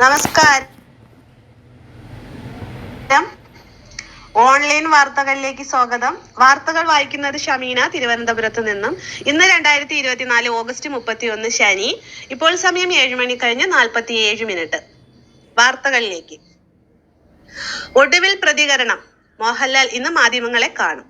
നമസ്കാരം. ഓൺലൈൻ വാർത്തകളിലേക്ക് സ്വാഗതം. വാർത്തകൾ വായിക്കുന്നത് ഷമീന തിരുവനന്തപുരത്ത് നിന്നും. ഇന്ന് രണ്ടായിരത്തി ഇരുപത്തിനാല് ഓഗസ്റ്റ് മുപ്പത്തി ഒന്ന് ശനി. ഇപ്പോൾ സമയം ഏഴ് മണി കഴിഞ്ഞ് നാൽപ്പത്തി ഏഴ് മിനിറ്റ്. വാർത്തകളിലേക്ക്. ഒടുവിൽ പ്രതികരണം. മോഹൻലാൽ ഇന്ന് മാധ്യമങ്ങളെ കാണും.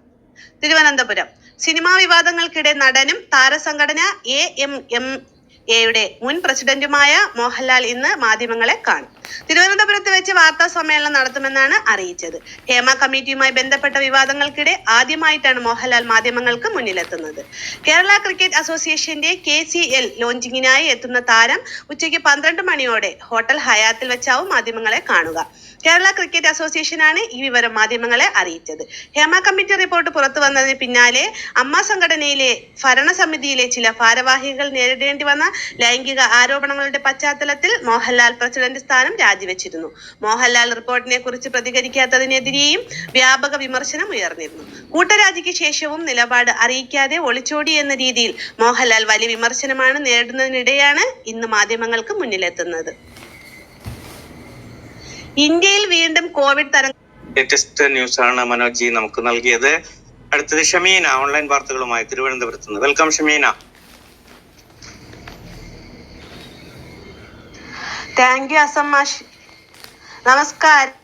തിരുവനന്തപുരം. സിനിമാ വിവാദങ്ങൾക്കിടെ നടനും താരസംഘടന എ എം എം എയുടെ മുൻ പ്രസിഡന്റുമായ മോഹൻലാൽ ഇന്ന് മാധ്യമങ്ങളെ കാണും. തിരുവനന്തപുരത്ത് വെച്ച് വാർത്താ സമ്മേളനം നടത്തുമെന്നാണ് അറിയിച്ചത്. ഹേമ കമ്മിറ്റിയുമായി ബന്ധപ്പെട്ട വിവാദങ്ങൾക്കിടെ ആദ്യമായിട്ടാണ് മോഹൻലാൽ മാധ്യമങ്ങൾക്ക് മുന്നിലെത്തുന്നത്. കേരള ക്രിക്കറ്റ് അസോസിയേഷന്റെ കെ സി എൽ ലോഞ്ചിങ്ങിനായി എത്തുന്ന താരം ഉച്ചയ്ക്ക് പന്ത്രണ്ട് മണിയോടെ ഹോട്ടൽ ഹയാത്തിൽ വെച്ചാവും മാധ്യമങ്ങളെ കാണുക. കേരള ക്രിക്കറ്റ് അസോസിയേഷനാണ് ഈ വിവരം മാധ്യമങ്ങളെ അറിയിച്ചത്. ഹേമ കമ്മിറ്റി റിപ്പോർട്ട് പുറത്തു വന്നതിന് പിന്നാലെ അമ്മ സംഘടനയിലെ ഭരണസമിതിയിലെ ചില ഭാരവാഹികൾ നേരിടേണ്ടി വന്ന ലൈംഗിക ആരോപണങ്ങളുടെ പശ്ചാത്തലത്തിൽ മോഹൻലാൽ പ്രസിഡന്റ് സ്ഥാനം രാജിവെച്ചിരുന്നു. മോഹൻലാൽ റിപ്പോർട്ടിനെ കുറിച്ച് പ്രതികരിക്കാത്തതിനെതിരെയും വ്യാപക വിമർശനം ഉയർന്നിരുന്നു. കൂട്ടരാജിക്ക് ശേഷവും നിലപാട് അറിയിക്കാതെ ഒളിച്ചോടി എന്ന രീതിയിൽ മോഹൻലാൽ വലിയ വിമർശനമാണ് നേരിടുന്നതിനിടെയാണ് ഇന്ന് മാധ്യമങ്ങൾക്ക് മുന്നിലെത്തുന്നത്. ഇന്ത്യയിൽ വീണ്ടും കോവിഡ് തരംഗം ലേറ്റസ്റ്റ് ന്യൂസ് ആണ് മനോജ് നമുക്ക് നൽകിയത്. അടുത്തത് ഷമീന ഓൺലൈൻ വാർത്തകളുമായി തിരുവനന്തപുരത്ത് നിന്ന്. വെൽക്കം ഷമീന. താങ്ക് യു അസമ്മാഷ് നമസ്കാരം.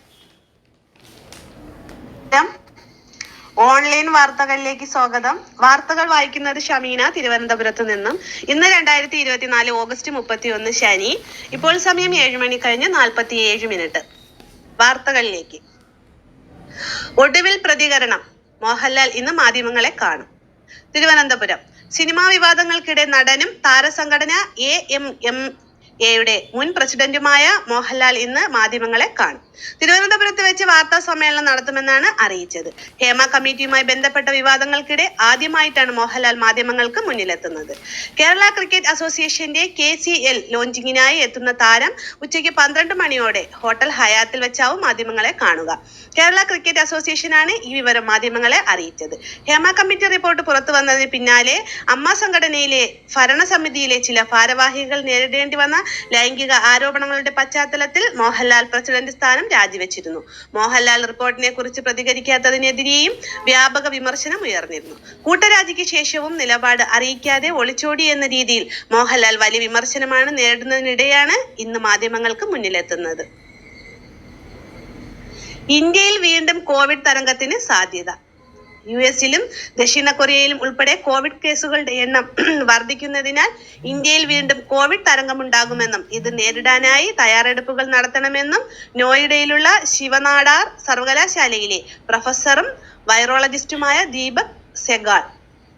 ഓൺലൈൻ വാർത്തകളിലേക്ക് സ്വാഗതം. വാർത്തകൾ വായിക്കുന്നത് ഷമീന തിരുവനന്തപുരത്ത് നിന്നും. ഇന്ന് രണ്ടായിരത്തി ഇരുപത്തിനാല് ഓഗസ്റ്റ് മുപ്പത്തി ഒന്ന് ശനി. ഇപ്പോൾ സമയം ഏഴ് മണി കഴിഞ്ഞ് നാൽപ്പത്തി ഏഴ് മിനിറ്റ്. വാർത്തകളിലേക്ക്. ഒടുവിൽ പ്രതികരണം. മോഹൻലാൽ ഇന്ന് മാധ്യമങ്ങളെ കാണും. തിരുവനന്തപുരം. സിനിമാ വിവാദങ്ങൾക്കിടെ നടനും താരസംഘടന എ എം എം എയുടെ മുൻ പ്രസിഡന്റുമായ മോഹൻലാൽ ഇന്ന് മാധ്യമങ്ങളെ കാണും. തിരുവനന്തപുരത്ത് വെച്ച് വാർത്താ സമ്മേളനം നടത്തുമെന്നാണ് അറിയിച്ചത്. ഹേമ കമ്മിറ്റിയുമായി ബന്ധപ്പെട്ട വിവാദങ്ങൾക്കിടെ ആദ്യമായിട്ടാണ് മോഹൻലാൽ മാധ്യമങ്ങൾക്ക് മുന്നിലെത്തുന്നത്. കേരള ക്രിക്കറ്റ് അസോസിയേഷന്റെ കെ സി എൽ ലോഞ്ചിങ്ങിനായി എത്തുന്ന താരം ഉച്ചയ്ക്ക് പന്ത്രണ്ട് മണിയോടെ ഹോട്ടൽ ഹയാത്തിൽ വെച്ചാവും മാധ്യമങ്ങളെ കാണുക. കേരള ക്രിക്കറ്റ് അസോസിയേഷനാണ് ഈ വിവരം മാധ്യമങ്ങളെ അറിയിച്ചത്. ഹേമ കമ്മിറ്റി റിപ്പോർട്ട് പുറത്തു വന്നതിന് പിന്നാലെ അമ്മ സംഘടനയിലെ ഭരണസമിതിയിലെ ചില ഭാരവാഹികൾ നേരിടേണ്ടി വന്ന ലൈംഗിക ആരോപണങ്ങളുടെ പശ്ചാത്തലത്തിൽ മോഹൻലാൽ പ്രസിഡന്റ് സ്ഥാനം രാജിവെച്ചിരുന്നു. മോഹൻലാൽ റിപ്പോർട്ടിനെ കുറിച്ച് പ്രതികരിക്കാത്തതിനെതിരെയും വ്യാപക വിമർശനം ഉയർന്നിരുന്നു. കൂട്ടരാജിക്ക് ശേഷവും നിലപാട് അറിയിക്കാതെ ഒളിച്ചോടി എന്ന രീതിയിൽ മോഹൻലാൽ വലിയ വിമർശനമാണ് നേരിടുന്നതിനിടെയാണ് ഇന്ന് മാധ്യമങ്ങൾക്ക് മുന്നിലെത്തുന്നത്. ഇന്ത്യയിൽ വീണ്ടും കോവിഡ് തരംഗത്തിന് സാധ്യത. യു എസിലും ദക്ഷിണ കൊറിയയിലും ഉൾപ്പെടെ കോവിഡ് കേസുകളുടെ എണ്ണം വർദ്ധിക്കുന്നതിനാൽ ഇന്ത്യയിൽ വീണ്ടും കോവിഡ് തരംഗമുണ്ടാകുമെന്നും ഇത് നേരിടാനായി തയ്യാറെടുപ്പുകൾ നടത്തണമെന്നും നോയിഡയിലുള്ള ശിവനാടാർ സർവകലാശാലയിലെ പ്രൊഫസറും വൈറോളജിസ്റ്റുമായ ദീപക് സെഗാൾ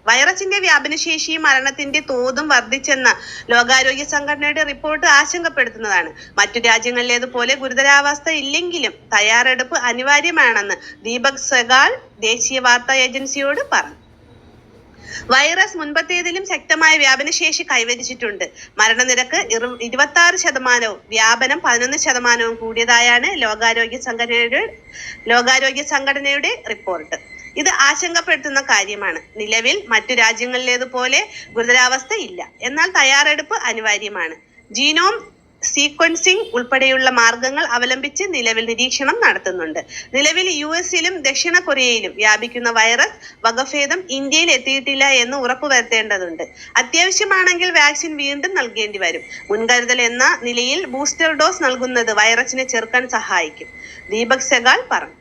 വൈറസിന്റെ വ്യാപനശേഷിയും മരണത്തിന്റെ തോതും വർദ്ധിച്ചെന്ന ലോകാരോഗ്യ സംഘടനയുടെ റിപ്പോർട്ട് ആശങ്കപ്പെടുത്തുന്നതാണ്. മറ്റു രാജ്യങ്ങളിലേതുപോലെ ഗുരുതരാവസ്ഥ ഇല്ലെങ്കിലും തയ്യാറെടുപ്പ് അനിവാര്യമാണെന്ന് ദീപക് സെഗാൾ ദേശീയ വാർത്താ ഏജൻസിയോട് പറഞ്ഞു. വൈറസ് മുൻപത്തേതിലും ശക്തമായ വ്യാപനശേഷി കൈവരിച്ചിട്ടുണ്ട്. മരണനിരക്ക് ഇരുപത്തി ആറ് ശതമാനവും വ്യാപനം പതിനൊന്ന് ശതമാനവും കൂടിയതായാണ് ലോകാരോഗ്യ സംഘടനയുടെ ലോകാരോഗ്യ സംഘടനയുടെ റിപ്പോർട്ട്. ഇത് ആശങ്കപ്പെടുത്തുന്ന കാര്യമാണ്. നിലവിൽ മറ്റു രാജ്യങ്ങളിലേതുപോലെ ഗുരുതരാവസ്ഥ ഇല്ല എന്നാൽ തയ്യാറെടുപ്പ് അനിവാര്യമാണ്. ജീനോം സീക്വൻസിംഗ് ഉൾപ്പെടെയുള്ള മാർഗങ്ങൾ അവലംബിച്ച് നിലവിൽ നിരീക്ഷണം നടത്തുന്നുണ്ട്. നിലവിൽ യു എസിലും ദക്ഷിണ കൊറിയയിലും വ്യാപിക്കുന്ന വൈറസ് വകഭേദം ഇന്ത്യയിൽ എത്തിയിട്ടില്ല എന്ന് ഉറപ്പുവരുത്തേണ്ടതുണ്ട് അത്യാവശ്യമാണെങ്കിൽ വാക്സിൻ വീണ്ടും നൽകേണ്ടി വരും. മുൻകരുതൽ എന്ന നിലയിൽ ബൂസ്റ്റർ ഡോസ് നൽകുന്നത് വൈറസിനെ ചെറുക്കാൻ സഹായിക്കും. ദീപക് സെഗാൾ പറഞ്ഞു.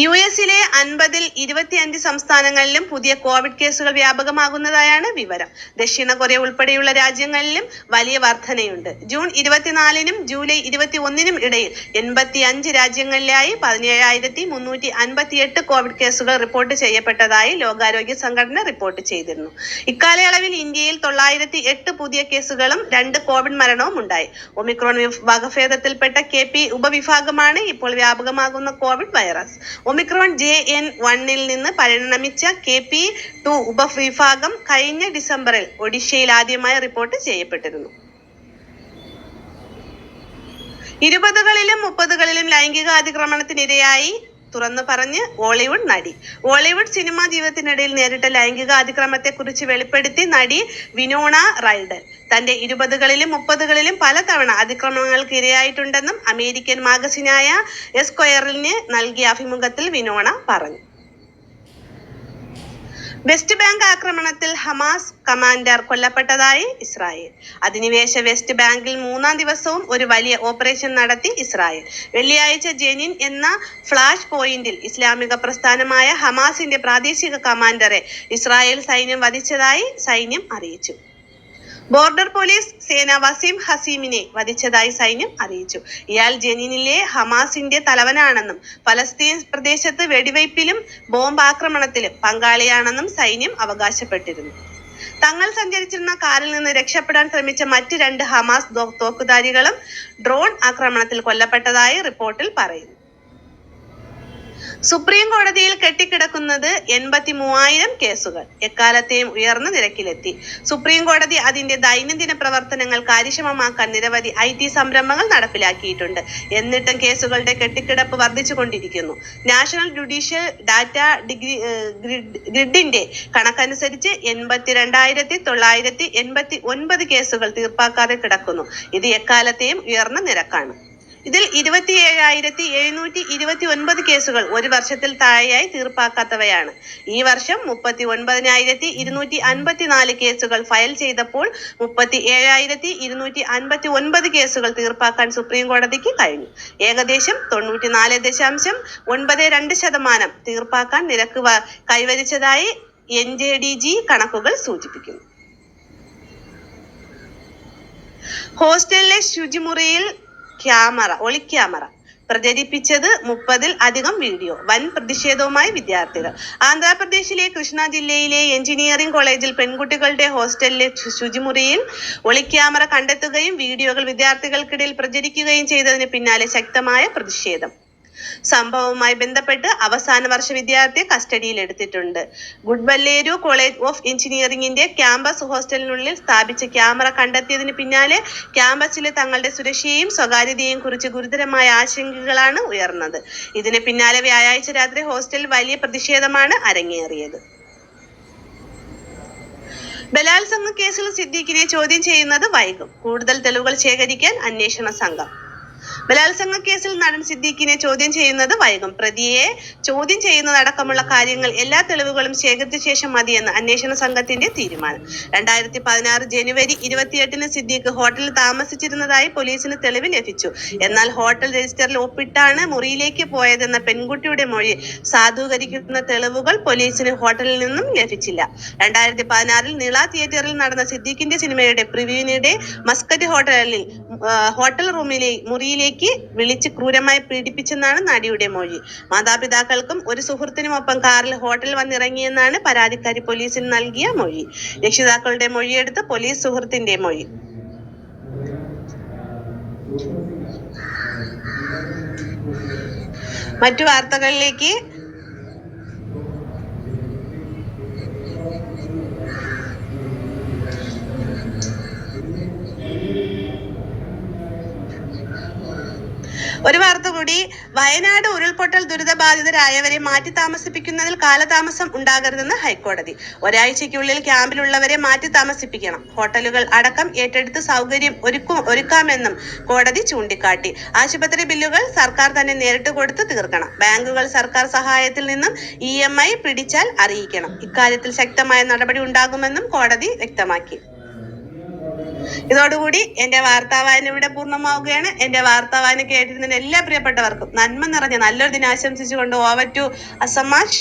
യു എസിലെ അൻപതിൽ ഇരുപത്തിയഞ്ച് സംസ്ഥാനങ്ങളിലും പുതിയ കോവിഡ് കേസുകൾ വ്യാപകമാകുന്നതായാണ് വിവരം. ദക്ഷിണ കൊറിയ ഉൾപ്പെടെയുള്ള രാജ്യങ്ങളിലും വലിയ വർധനയുണ്ട്. ജൂൺ ഇരുപത്തിനാലിനും ജൂലൈ ഇരുപത്തി ഒന്നിനും ഇടയിൽ എൺപത്തി അഞ്ച് രാജ്യങ്ങളിലായി പതിനേഴായിരത്തി മുന്നൂറ്റി അൻപത്തി എട്ട് കോവിഡ് കേസുകൾ റിപ്പോർട്ട് ചെയ്യപ്പെട്ടതായി ലോകാരോഗ്യ സംഘടന റിപ്പോർട്ട് ചെയ്തിരുന്നു. ഇക്കാലയളവിൽ ഇന്ത്യയിൽ തൊള്ളായിരത്തി എട്ട് പുതിയ കേസുകളും രണ്ട് കോവിഡ് മരണവും ഉണ്ടായി. ഒമിക്രോൺ വകഭേദത്തിൽപ്പെട്ട കെ പി ഉപവിഭാഗമാണ് ഇപ്പോൾ വ്യാപകമാകുന്ന covid virus. Omicron J N വണ്ണിൽ നിന്ന് പരിണമിച്ച കെ പി ടു ഉപവിഭാഗം കഴിഞ്ഞ ഡിസംബറിൽ ഒഡീഷയിൽ ആദ്യമായി റിപ്പോർട്ട് ചെയ്യപ്പെട്ടിരുന്നു. ഇരുപതുകളിലും മുപ്പതുകളിലും ലൈംഗിക അതിക്രമണത്തിനിരയായി തുറന്നു പറഞ്ഞ് ബോളിവുഡ് നടി. ബോളിവുഡ് സിനിമാ ജീവിതത്തിനിടയിൽ നേരിട്ട ലൈംഗിക അതിക്രമത്തെക്കുറിച്ച് വെളിപ്പെടുത്തി നടി വിനോണ റൈഡൽ. തന്റെ ഇരുപതുകളിലും മുപ്പതുകളിലും പലതവണ അതിക്രമങ്ങൾക്ക് ഇരയായിട്ടുണ്ടെന്നും അമേരിക്കൻ മാഗസിനായ എസ്ക്വയറിന് നൽകിയ അഭിമുഖത്തിൽ വിനോണ പറഞ്ഞു. വെസ്റ്റ് ബാങ്ക് ആക്രമണത്തിൽ ഹമാസ് കമാൻഡർ കൊല്ലപ്പെട്ടതായി ഇസ്രായേൽ. അധിനിവേശ വെസ്റ്റ് ബാങ്കിൽ മൂന്നാം ദിവസവും ഒരു വലിയ ഓപ്പറേഷൻ നടത്തി ഇസ്രായേൽ. വെള്ളിയാഴ്ച ജെനിൻ എന്ന ഫ്ലാഷ് പോയിന്റിൽ ഇസ്ലാമിക പ്രസ്ഥാനമായ ഹമാസിന്റെ പ്രാദേശിക കമാൻഡറെ ഇസ്രായേൽ സൈന്യം വധിച്ചതായി സൈന്യം അറിയിച്ചു. ബോർഡർ പോലീസ് സേന വസീം ഹസീമിനെ വധിച്ചതായി സൈന്യം അറിയിച്ചു. ഇയാൾ ജനീനിലെ ഹമാസിന്റെ തലവനാണെന്നും ഫലസ്തീൻ പ്രദേശത്ത് വെടിവയ്പിലും ബോംബ് ആക്രമണത്തിലും പങ്കാളിയാണെന്നും സൈന്യം അവകാശപ്പെട്ടിരുന്നു. തങ്ങൾ സഞ്ചരിച്ചിരുന്ന കാറിൽ നിന്ന് രക്ഷപ്പെടാൻ ശ്രമിച്ച മറ്റ് രണ്ട് ഹമാസ് തോക്കുധാരികളും ഡ്രോൺ ആക്രമണത്തിൽ കൊല്ലപ്പെട്ടതായി റിപ്പോർട്ടിൽ പറയുന്നു. സുപ്രീം കോടതിയിൽ കെട്ടിക്കിടക്കുന്നത് എൺപത്തി മൂവായിരം കേസുകൾ എക്കാലത്തെയും ഉയർന്ന നിരക്കിലെത്തി. സുപ്രീം കോടതി അതിന്റെ ദൈനംദിന പ്രവർത്തനങ്ങൾ കാര്യക്ഷമമാക്കാൻ നിരവധി ഐ ടി സംരംഭങ്ങൾ നടപ്പിലാക്കിയിട്ടുണ്ട്. എന്നിട്ടും കേസുകളുടെ കെട്ടിക്കിടപ്പ് വർദ്ധിച്ചുകൊണ്ടിരിക്കുന്നു. നാഷണൽ ജുഡീഷ്യൽ ഡാറ്റ ഡിഗ്രി ഗ്രിഡിന്റെ കണക്കനുസരിച്ച് എൺപത്തിരണ്ടായിരത്തി തൊള്ളായിരത്തി എൺപത്തി ഒൻപത് കേസുകൾ തീർപ്പാക്കാതെ കിടക്കുന്നു. ഇത് എക്കാലത്തെയും ഉയർന്ന നിരക്കാണ്. ഇതിൽ ഇരുപത്തി ഏഴായിരത്തി എഴുന്നൂറ്റി ഇരുപത്തി ഒൻപത് കേസുകൾ ഒരു വർഷത്തിൽ താഴെയായി തീർപ്പാക്കാത്തവയാണ്. ഈ വർഷം മുപ്പത്തി ഒൻപതിനായിരത്തി ഇരുന്നൂറ്റി അൻപത്തിനാല് കേസുകൾ ഫയൽ ചെയ്തപ്പോൾ മുപ്പത്തി ഏഴായിരത്തി ഇരുന്നൂറ്റി അൻപത്തി ഒൻപത് കേസുകൾ തീർപ്പാക്കാൻ സുപ്രീം കോടതിക്ക് കഴിഞ്ഞു. ഏകദേശം തൊണ്ണൂറ്റിനാല് ദശാംശം ഒൻപത് രണ്ട് ശതമാനം തീർപ്പാക്കാൻ നിരക്ക് കൈവരിച്ചതായി എൻ ജെ ഡി ജി കണക്കുകൾ സൂചിപ്പിക്കുന്നു. ഹോസ്റ്റലിലെ ശുചിമുറിയിൽ ക്യാമറ ഒളിക്യാമറ പ്രചരിപ്പിച്ചത് മുപ്പതിൽ അധികം വീഡിയോ വൻ പ്രതിഷേധവുമായി വിദ്യാർത്ഥികൾ. ആന്ധ്രാപ്രദേശിലെ കൃഷ്ണ ജില്ലയിലെ എഞ്ചിനീയറിംഗ് കോളേജിൽ പെൺകുട്ടികളുടെ ഹോസ്റ്റലിലെ ശുചിമുറിയിൽ ഒളിക്യാമറ കണ്ടെത്തുകയും വീഡിയോകൾ വിദ്യാർത്ഥികൾക്കിടയിൽ പ്രചരിക്കുകയും ചെയ്തതിന് പിന്നാലെ ശക്തമായ പ്രതിഷേധം. സംഭവവുമായി ബന്ധപ്പെട്ട് അവസാന വർഷ വിദ്യാർത്ഥിയെ കസ്റ്റഡിയിൽ എടുത്തിട്ടുണ്ട്. ഗുഡ്ബല്ലേരു കോളേജ് ഓഫ് എഞ്ചിനീയറിംഗിന്റെ ക്യാമ്പസ് ഹോസ്റ്റലിനുള്ളിൽ സ്ഥാപിച്ച ക്യാമറ കണ്ടെത്തിയതിന് പിന്നാലെ ക്യാമ്പസിലെ തങ്ങളുടെ സുരക്ഷയെയും സ്വകാര്യതയെയും കുറിച്ച് ഗുരുതരമായ ആശങ്കകളാണ് ഉയർന്നത്. ഇതിന് പിന്നാലെ വ്യാഴാഴ്ച രാത്രി ഹോസ്റ്റലിൽ വലിയ പ്രതിഷേധമാണ് അരങ്ങേറിയത്. ബലാത്സംഗ കേസിൽ സിദ്ദീഖിനെ ചോദ്യം ചെയ്യുന്നത് വൈകും. കൂടുതൽ തെളിവുകൾ ശേഖരിക്കാൻ അന്വേഷണ സംഘം. ബലാത്സംഗ കേസിൽ നടൻ സിദ്ദീഖിനെ ചോദ്യം ചെയ്യുന്നത് വൈകും. പ്രതിയെ ചോദ്യം ചെയ്യുന്നതടക്കമുള്ള കാര്യങ്ങൾ എല്ലാ തെളിവുകളും ശേഖരിച്ച ശേഷം മതിയെന്ന് അന്വേഷണ സംഘത്തിന്റെ തീരുമാനം. രണ്ടായിരത്തി പതിനാറ് ജനുവരി ഇരുപത്തിയെട്ടിന് സിദ്ദീഖ് ഹോട്ടലിൽ താമസിച്ചിരുന്നതായി പോലീസിന് തെളിവ് ലഭിച്ചു. എന്നാൽ ഹോട്ടൽ രജിസ്റ്ററിൽ ഒപ്പിട്ടാണ് മുറിയിലേക്ക് പോയതെന്ന പെൺകുട്ടിയുടെ മൊഴി സാധൂകരിക്കുന്ന തെളിവുകൾ പോലീസിന് ഹോട്ടലിൽ നിന്നും ലഭിച്ചില്ല. രണ്ടായിരത്തി പതിനാറിൽ നിള തിയേറ്ററിൽ നടന്ന സിദ്ദീഖിന്റെ സിനിമയുടെ പ്രിവ്യൂവിനിടെ മസ്കറ്റ് ഹോട്ടലിൽ ഹോട്ടൽ റൂമിലെ മുറിയിലേക്ക് വിളിച്ച് ക്രൂരമായി പീഡിപ്പിച്ചെന്നാണ് നടിയുടെ മൊഴി. മാതാപിതാക്കൾക്കും ഒരു സുഹൃത്തിനുമൊപ്പം കാറിൽ ഹോട്ടൽ വന്നിറങ്ങിയെന്നാണ് പരാതിക്കാരി പോലീസിന് നൽകിയ മൊഴി. രക്ഷിതാക്കളുടെ മൊഴിയെടുത്ത് പോലീസ് സുഹൃത്തിന്റെ മൊഴി. മറ്റു വാർത്തകളിലേക്ക് ഒരു വാർത്ത കൂടി. വയനാട് ഉരുൾപൊട്ടൽ ദുരിതബാധിതരായവരെ മാറ്റി താമസിപ്പിക്കുന്നതിൽ കാലതാമസം ഉണ്ടാകരുതെന്ന് ഹൈക്കോടതി. ഒരാഴ്ചയ്ക്കുള്ളിൽ ക്യാമ്പിലുള്ളവരെ മാറ്റി താമസിപ്പിക്കണം. ഹോട്ടലുകൾ അടക്കം ഏറ്റെടുത്ത് സൗകര്യം ഒരുക്കും ഒരുക്കാമെന്നും കോടതി ചൂണ്ടിക്കാട്ടി. ആശുപത്രി ബില്ലുകൾ സർക്കാർ തന്നെ നേരിട്ട് കൊടുത്ത് തീർക്കണം. ബാങ്കുകൾ സർക്കാർ സഹായത്തിൽ നിന്നും ഇ പിടിച്ചാൽ അറിയിക്കണം. ഇക്കാര്യത്തിൽ ശക്തമായ നടപടി ഉണ്ടാകുമെന്നും കോടതി വ്യക്തമാക്കി. ഇതോടുകൂടി എന്റെ വാർത്താവായന ഇവിടെ പൂർണമാവുകയാണ്. എന്റെ വാർത്താവായന കേട്ടിരുന്ന എല്ലാ പ്രിയപ്പെട്ടവർക്കും നന്മ നിറഞ്ഞ നല്ലൊരു ദിനം ആശംസിച്ചുകൊണ്ട് ഓവർ ടു അസമാഷ്.